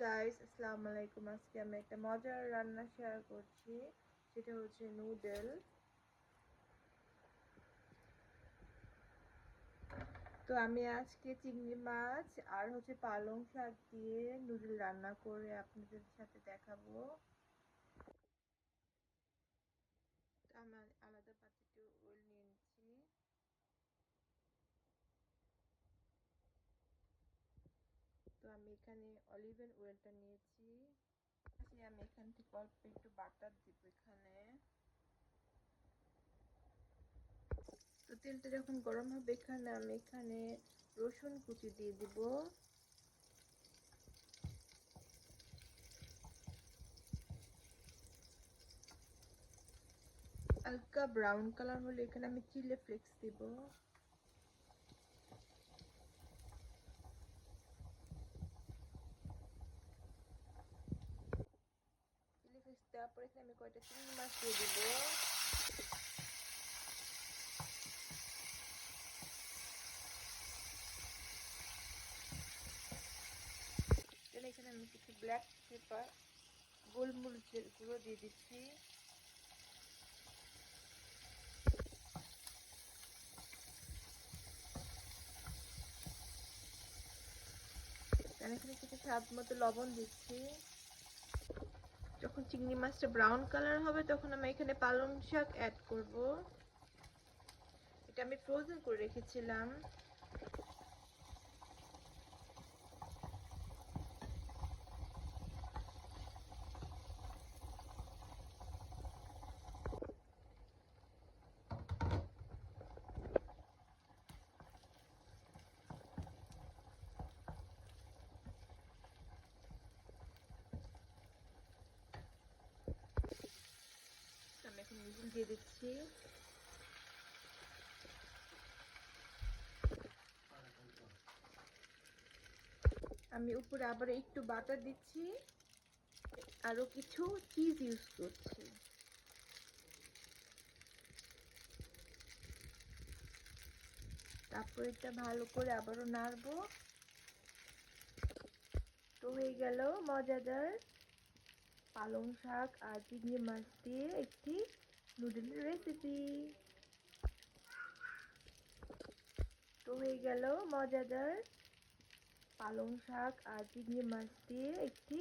Guys আসসালামু আলাইকুম আজকে আমি একটা মজার রান্না শেয়ার করছি। সেটা হচ্ছে নুডল তো আমি আজকে চিংড়ি মাছ আর হচ্ছে পালং শাক দিয়ে নুডল রান্না করে আপনাদের সাথে দেখাবো। আমার আলাদা পাত্রে ওয়েল নিয়ে নিচ্ছি তো এখানে অলিভেন ওয়েলটা নিয়েছি। আমি এখান থেকে অল্প একটু বাটার দিব এখানে। তো তেলটা যখন গরম হবে এখানে আমি এখানে রসুন কুচি দিয়ে দিব। হালকা ব্রাউন কালার হলে এখানে আমি চিলি ফ্লেক্স দিব চিলি এখানে আমি কয়টা চিংড়ি মাছ দিয়ে দিব এখানে আমি কিছু ব্ল্যাক পেপার গোলমরিচের গুঁড়ো দিয়ে দিচ্ছি এখানে কিছু স্বাদ মতো লবণ দিচ্ছি যখন চিংড়ি মাছটা ব্রাউন কালার হবে, তখন আমি এখানে পালং শাক অ্যাড করব। এটা আমি ফ্রোজেন করে রেখেছিলাম আমি এখন নুডল দিয়ে দিচ্ছি। আমি উপরে আবার একটু বাটার দিচ্ছি। আরও কিছু চিজ ইউজ করছি। তারপর এটা ভালো করে আবারও নাড়বো। তো হয়ে গেল মজাদার পালং শাক আর চিংড়ি মাছ দিয়ে একটি নুডলের রেসিপি তো হয়ে গেল মজাদার পালং শাক আর চিংড়ি মাছ দিয়ে একটি